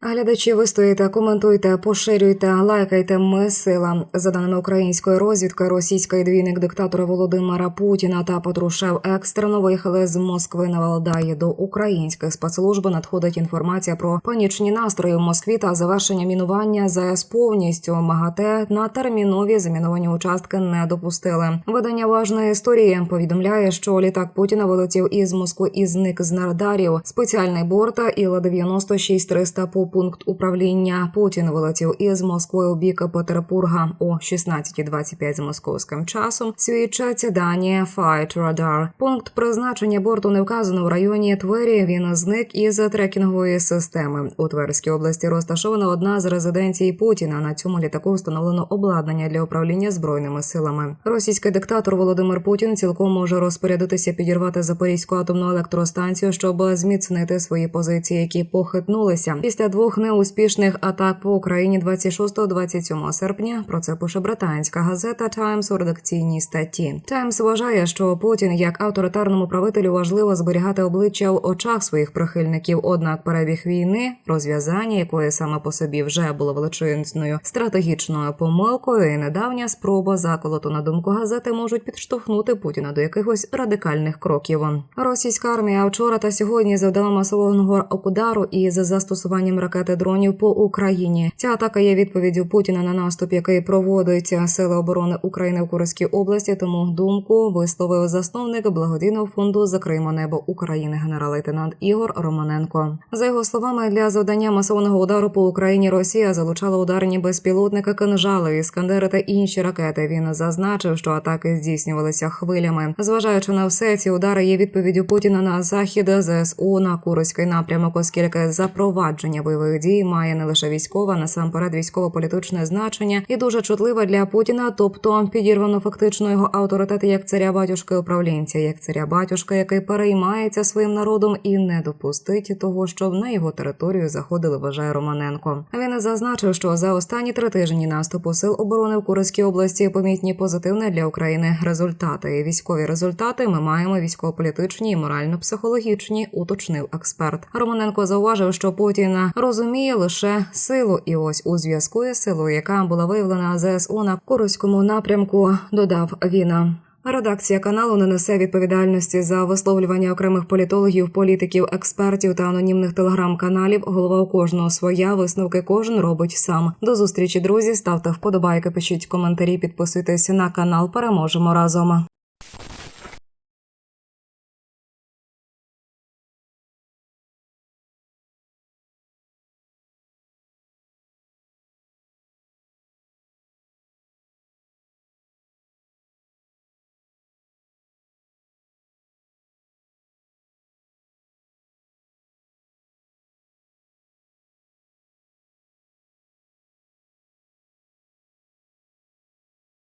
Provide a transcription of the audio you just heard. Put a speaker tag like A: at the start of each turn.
A: Глядачі, ви стоїте, коментуйте, поширюйте, лайкайте. Ми сила. За даними української розвідки, російський двійник диктатора Володимира Путіна та Патрушев екстрено виїхали з Москви на Валдаї до українських спецслужб. Надходить інформація про панічні настрої в Москві та завершення мінування ЗС повністю. МАГАТЕ на термінові заміновані участки не допустили. Видання важної історії повідомляє, що літак Путіна вилетів із Москви і зник з Нардарів. Спеціальний борта Іла 96 300 по пункт управління. Путін вилетів із Москви у бік Петербурга о 16.25 з московським часом. Свідчать дані Fight Radar. Пункт призначення борту не вказано в районі Твері. Він зник із трекінгової системи. У Тверській області розташована одна з резиденцій Путіна. На цьому літаку встановлено обладнання для управління збройними силами. Російський диктатор Володимир Путін цілком може розпорядитися підірвати Запорізьку атомну електростанцію, щоб зміцнити свої позиції, які похитнулися після двох неуспішних атак по Україні 26-27 серпня. Про це пише британська газета Times у редакційній статті. Times вважає, що Путін як авторитарному правителю важливо зберігати обличчя в очах своїх прихильників. Однак перебіг війни, розв'язання якої саме по собі вже було величезною стратегічною помилкою, і недавня спроба заколоту на думку газети можуть підштовхнути Путіна до якихось радикальних кроків. Російська армія вчора та сьогодні завдала масового удару із застосуванням ракети дронів по Україні. Ця атака є відповіддю Путіна на наступ, який проводить сили оборони України в Курській області. Тому думку висловив засновник благодійного фонду Закриємо небо України генерал-лейтенант Ігор Романенко. За його словами, для завдання масованого удару по Україні Росія залучала ударні безпілотники кинжали, іскандери та інші ракети. Він зазначив, що атаки здійснювалися хвилями. Зважаючи на все, ці удари є відповіддю Путіна на захід ЗСУ на Курський напрямок, оскільки запровадження бойових дій має не лише військове, насамперед військово-політичне значення і дуже чутливе для Путіна, тобто підірвано фактично його авторитет як царя батюшки управлінця, як царя батюшка, який переймається своїм народом і не допустить того, щоб на його територію заходили, вважає Романенко. Він зазначив, що за останні три тижні наступу сил оборони в Курській області помітні позитивні для України результати. Військові результати ми маємо військово-політичні і морально-психологічні, уточнив експерт. Романенко зауважив, що Путін розуміє лише силу, і ось у зв'язку із силою, яка була виявлена ЗСУ на Курському напрямку, додав він. Редакція каналу не несе відповідальності за висловлювання окремих політологів, політиків, експертів та анонімних телеграм-каналів. Голова у кожного своя висновки кожен робить сам. До зустрічі, друзі. Ставте вподобайки, пишіть коментарі, підписуйтесь на канал. Переможемо разом.